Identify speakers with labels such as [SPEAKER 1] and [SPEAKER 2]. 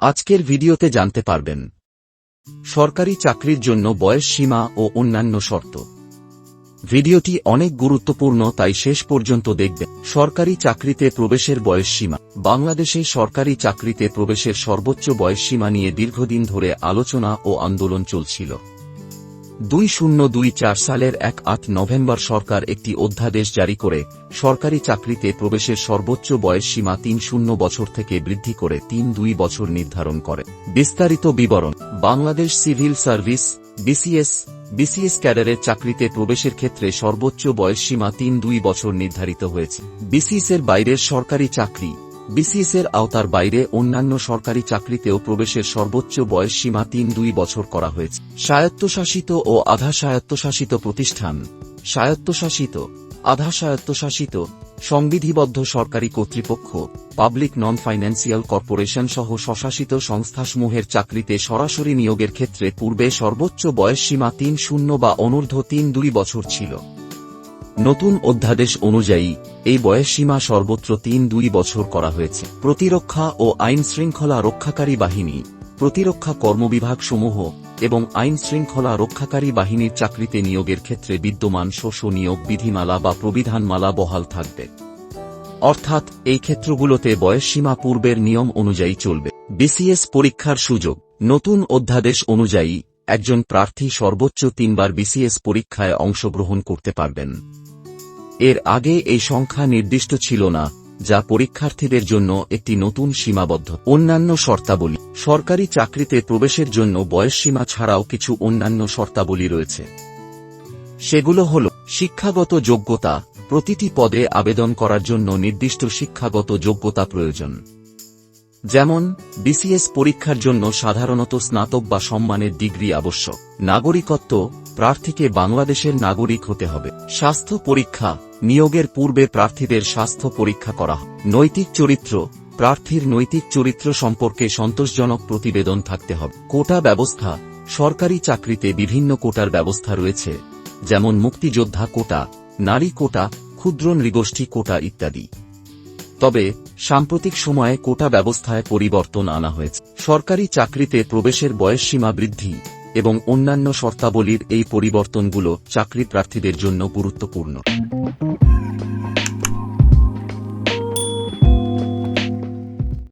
[SPEAKER 1] আজকের ভিডিওতে জানতে পারবেন। সরকারি চাকরির জন্য বয়স সীমা ও অন্যান্য শর্ত। ভিডিওটি অনেক গুরুত্বপূর্ণ, তাই শেষ পর্যন্ত দেখবেন। সরকারি চাকরিতে প্রবেশের বয়স সীমা। বাংলাদেশে সরকারি চাকরিতে প্রবেশের সর্বোচ্চ বয়স সীমা নিয়ে দীর্ঘদিন ধরে আলোচনা ও আন্দোলন চলছিল। দুই শূন্য দুই চার সালের এক আট নভেম্বর সরকার একটি অধ্যাদেশ জারি করে, সরকারি চাকরিতে প্রবেশের সর্বোচ্চ বয়স সীমা তিন শূন্য বছর থেকে বৃদ্ধি করে তিন দুই বছর নির্ধারণ করে। বিস্তারিত বিবরণ, Bangladesh civil service, BCS BCS ক্যাডারের চাকরিতে প্রবেশের ক্ষেত্রে সর্বোচ্চ বয়স সীমা তিন দুই বছর নির্ধারিত হয়েছে। বিসিএস এর বাইরের সরকারি চাকরি বিসিএস এর আওতার বাইরে অন্যান্য সরকারি চাকরিতেও প্রবেশের সর্বোচ্চ বয়স সীমা তিন দুই বছর করা হয়েছে। স্বায়ত্তশাসিত ও আধা স্বায়ত্তশাসিত প্রতিষ্ঠান। স্বায়ত্তশাসিত, আধা স্বায়ত্তশাসিত, সংবিধিবদ্ধ সরকারি কর্তৃপক্ষ, পাবলিক নন ফাইন্যান্সিয়াল কর্পোরেশন সহ স্বশাসিত সংস্থাসমূহের চাকরিতে সরাসরি নিয়োগের ক্ষেত্রে পূর্বে সর্বোচ্চ বয়স সীমা তিন শূন্য বা অনূর্ধ্ব তিন দুই বছর ছিল। নতুন অধ্যাদেশ অনুযায়ী, এই বয়সসীমা সর্বত্র তিন দুই বছর করা হয়েছে। প্রতিরক্ষা ও আইন শৃঙ্খলা রক্ষাকারী বাহিনী, প্রতিরক্ষা কর্মবিভাগ সমূহ এবং আইন শৃঙ্খলা রক্ষাকারী বাহিনীর চাকরিতে নিয়োগের ক্ষেত্রে বিদ্যমান শোষ নিয়োগ বিধিমালা বা প্রবিধানমালা বহাল থাকবে। অর্থাৎ, এই ক্ষেত্রগুলোতে বয়সসীমা পূর্বের নিয়ম অনুযায়ী চলবে। বিসিএস পরীক্ষার সুযোগ। নতুন অধ্যাদেশ অনুযায়ী, একজন প্রার্থী সর্বোচ্চ তিনবার বিসিএস পরীক্ষায় অংশগ্রহণ করতে পারবেন। এর আগে এই সংখ্যা নির্দিষ্ট ছিল না, যা পরীক্ষার্থীদের জন্য একটি নতুন সীমাবদ্ধ। অন্যান্য শর্তাবলী, সরকারি চাকরিতে প্রবেশের জন্য বয়সসীমা ছাড়াও কিছু অন্যান্য শর্তাবলী রয়েছে। সেগুলো হল, শিক্ষাগত যোগ্যতা, প্রতিটি পদে আবেদন করার জন্য নির্দিষ্ট শিক্ষাগত যোগ্যতা প্রয়োজন। যেমন, বিসিএস পরীক্ষার জন্য সাধারণত স্নাতক বা সম্মানের ডিগ্রি আবশ্যক। নাগরিকত্ব, প্রার্থীকে বাংলাদেশের নাগরিক হতে হবে। স্বাস্থ্য পরীক্ষা নিয়োগের পূর্বে প্রার্থীদের স্বাস্থ্য পরীক্ষা করা, নৈতিক চরিত্র, প্রার্থীর নৈতিক চরিত্র সম্পর্কে সন্তোষজনক প্রতিবেদন থাকতে হবে। কোটা ব্যবস্থা, সরকারি চাকরিতে বিভিন্ন কোটার ব্যবস্থা রয়েছে, যেমন মুক্তিযোদ্ধা কোটা, নারী কোটা, ক্ষুদ্র নৃগোষ্ঠী কোটা ইত্যাদি। তবে, সাম্প্রতিক সময়ে কোটা ব্যবস্থায় পরিবর্তন আনা হয়েছে। সরকারি চাকরিতে প্রবেশের বয়সসীমা বৃদ্ধি এবং অন্যান্য শর্তাবলীর এই পরিবর্তনগুলো চাকরি প্রার্থীদের জন্য গুরুত্বপূর্ণ।